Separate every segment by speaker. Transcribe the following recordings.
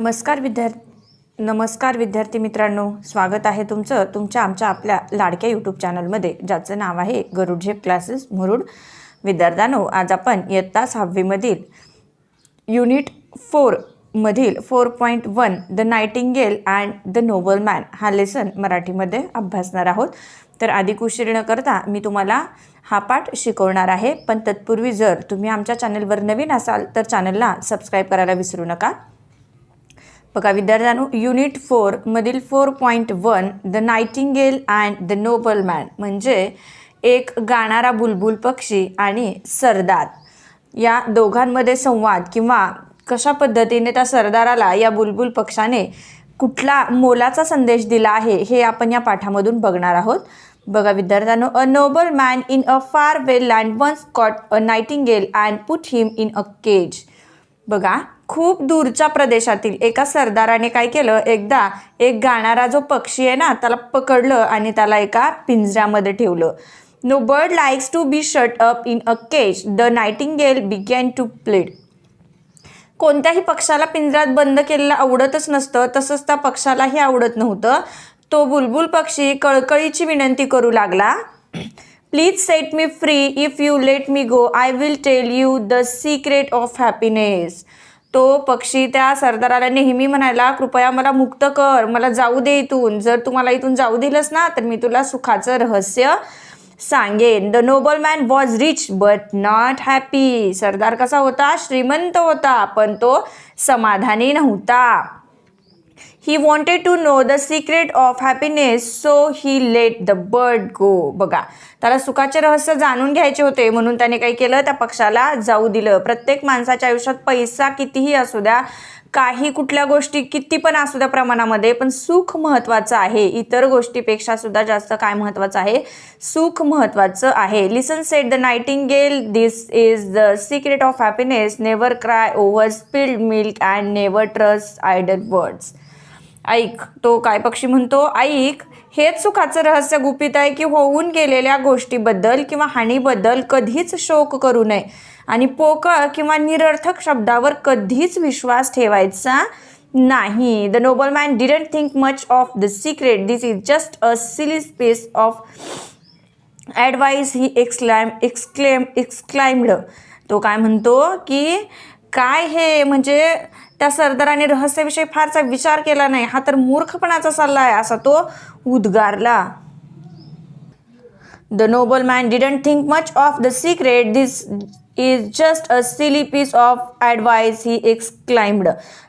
Speaker 1: नमस्कार विद्यार्थी नमस्कार विद्यार्थी मित्रांनो. स्वागत आहे तुमचं तुमच्या आमच्या आपल्या लाडक्या यूट्यूब चॅनलमध्ये ज्याचं नाव आहे गरुड झेप क्लासेस मुरुड. विद्यार्थ्यांनो आज आपण इयत्ता सहावीमधील unit फोरमधील four point one the nightingale and the noble man हा लेसन मराठीमध्ये अभ्यासणार आहोत. तर अधिक उशीर न करता मी तुम्हाला हा पाठ शिकवणार आहे. पण तत्पूर्वी जर तुम्ही आमच्या चॅनलवर नवीन असाल तर चॅनलला सबस्क्राईब करायला विसरू नका. बघा विद्यार्थ्यांनो unit फोरमधील four point one the nightingale and the noble man म्हणजे एक गाणारा बुलबुल पक्षी आणि सरदार. या दोघांमध्ये संवाद किंवा कशा पद्धतीने त्या सरदाराला या बुलबुल पक्षाने कुठला मोलाचा संदेश दिला आहे हे आपण या पाठामधून बघणार आहोत. बघा विद्यार्थ्यांनो a noble man in a far well land once caught a nightingale and put him in a cage बघा खूप दूरच्या प्रदेशातील एका सरदाराने काय केलं? एकदा एक गाणारा जो पक्षी आहे ना त्याला पकडलं आणि त्याला एका पिंजऱ्यामध्ये ठेवलं. No bird likes to be shut up in a cage the nightingale began to plead कोणत्याही पक्षाला पिंजऱ्यात बंद केलेलं आवडतच नसतं. तसंच त्या पक्षालाही आवडत नव्हतं. तो बुलबुल पक्षी कळकळीची विनंती करू लागला. Please set me free if you let me go I will tell you the secret of happiness तो पक्षी त्या सरदाराला नेहमी म्हणायला कृपया मला मुक्त कर मला जाऊ दे इथून. जर तुम्हाला इथून जाऊ दिलंस ना तर मी तुला सुखाचं रहस्य सांगेन. The noble man was rich but not happy सरदार कसा होता? श्रीमंत होता पण तो समाधानी नव्हता. He wanted to know the secret of happiness so he let the bird go बघा त्याला सुखाचे रहस्य जाणून घ्यायचे होते म्हणून त्याने काय केलं त्या पक्षाला जाऊ दिलं. प्रत्येक माणसाच्या आयुष्यात पैसा कितीही असू द्या काही कुठल्या गोष्टी किती पण असू द्या प्रमाणामध्ये पण सुख महत्त्वाचं आहे. इतर गोष्टीपेक्षा सुद्धा जास्त काय महत्त्वाचं आहे? सुख महत्त्वाचं आहे. Listen said the nightingale this is the secret of happiness never cry over spilled milk and never trust idle words ऐक तो काय पक्षी म्हणतो? ऐक हेच सुखाचं रहस्य गुपित आहे की होऊन गेलेल्या गोष्टीबद्दल किंवा हानीबद्दल कधीच शोक करू नये. आणि पोकळ किंवा निरर्थक शब्दावर कधीच विश्वास ठेवायचा नाही. The noble man didn't think much of the secret this is just a silly space of advice he exclaim exclaim exclaimed तो काय म्हणतो की काय हे? म्हणजे त्या सरदाराने रहस्याविषयी फारसा विचार केला नाही. हा तर मूर्खपणाचा सल्ला आहे असा तो उद्गारला. The noble man didn't think much of the secret this is just a silly piece of advice he exclaimed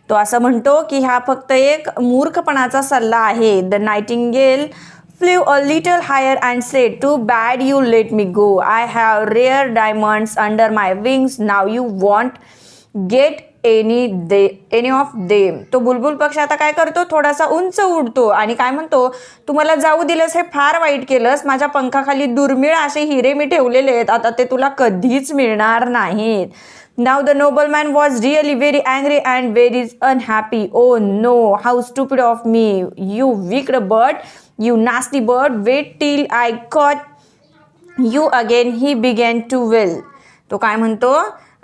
Speaker 1: तो असं म्हणतो की हा फक्त एक मूर्खपणाचा सल्ला आहे. The nightingale flew a little higher and said too bad you let me go I have rare diamonds under my wings now you won't get any they any of them तो बुलबुल पक्षी आता काय करतो? थोडासा उंच उडतो आणि काय म्हणतो? तू मला जाऊ दिलंस हे फार वाईट केलंस. माझ्या पंखाखाली दुर्मिळ असे हिरे मी ठेवलेले आहेत. आता ते तुला कधीच मिळणार नाहीत. Now the noble man was really very angry and very unhappy oh no how stupid of me you wicked bird you nasty bird wait till I caught you again he began to wail तो काय म्हणतो?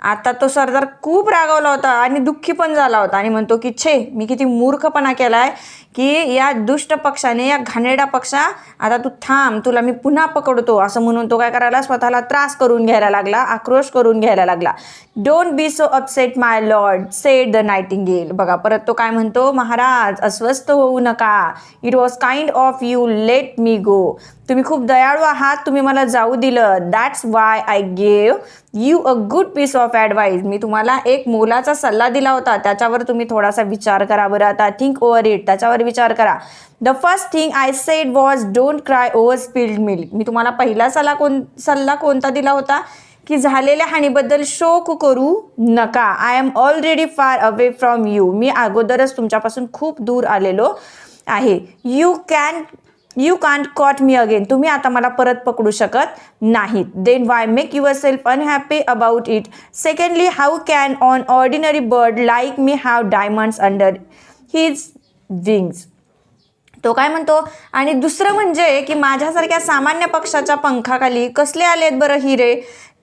Speaker 1: आता तो सरदार खूप रागावला होता आणि दुःखी पण झाला होता आणि म्हणतो की छे मी किती मूर्खपणा केला आहे की या दुष्ट पक्षाने या घाणेरडा पक्षा आता तू थांब तुला मी पुन्हा पकडतो. असं म्हणून तो काय करायला स्वतःला त्रास करून घ्यायला लागला आक्रोश करून घ्यायला लागला. Don't be so upset my lord said the nightingale बघा परत तो काय म्हणतो महाराज अस्वस्थ होऊ नका. It was kind of you let me go तुम्ही खूप दयाळू आहात तुम्ही मला जाऊ दिलं. That's why I gave you a good piece of advice मी तुम्हाला एक मोलाचा सल्ला दिला होता. त्याच्यावर तुम्ही थोडासा विचार करा बरं आता. थिंक ओव्हर इट त्याच्यावर विचार करा. The first thing I said was don't cry over spilled milk मी तुम्हाला पहिला सल्ला कोण सल्ला कोणता दिला होता? की झालेल्या हानीबद्दल शोक करू नका. I am already far away from you मी अगोदरच तुमच्यापासून खूप दूर आलेलो आहे. You can you can't caught me again तुम्ही आता मला परत पकडू शकत नाहीत. Then why make yourself unhappy about it secondly how can an ordinary bird like me have diamonds under his wings तो काय म्हणतो? आणि दुसरं म्हणजे की माझ्यासारख्या सामान्य पक्षाच्या पंखाखाली कसले आलेत बरं हिरे?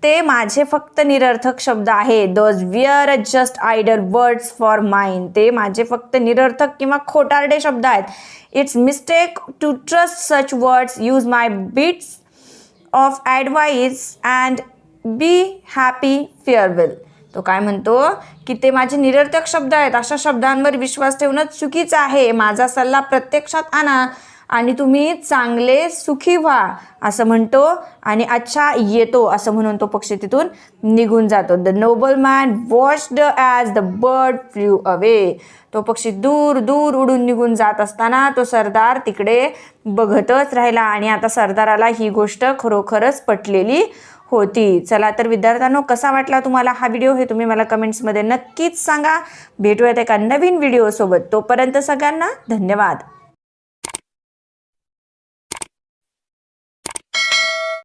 Speaker 1: ते माझे फक्त निरर्थक शब्द आहे those were just idle words for mind ते माझे फक्त निरर्थक किंवा खोटारडे शब्द आहेत. It's mistake to trust such words use my bits of advice and be happy farewell तो काय म्हणतो? की ते माझे निरर्थक शब्द आहेत. अशा शब्दांवर विश्वास ठेवणं चुकीचं आहे. माझा सल्ला प्रत्यक्षात आणा. आणि तुम्ही चांगले सुखी व्हा असं म्हणतो. आणि अच्छा येतो असं म्हणून तो पक्षी तिथून निघून जातो. The noble man watched as the bird flew away तो पक्षी दूर दूर उडून निघून जात असताना तो सरदार तिकडे बघतच राहिला. आणि आता सरदाराला ही गोष्ट खरोखरच पटलेली होती. चला तर विद्यार्थ्यांनो कसा वाटला तुम्हाला हा व्हिडिओ हे तुम्ही मला कमेंट्समध्ये नक्कीच सांगा. भेटूयात एका नवीन व्हिडिओसोबत तोपर्यंत सगळ्यांना धन्यवाद.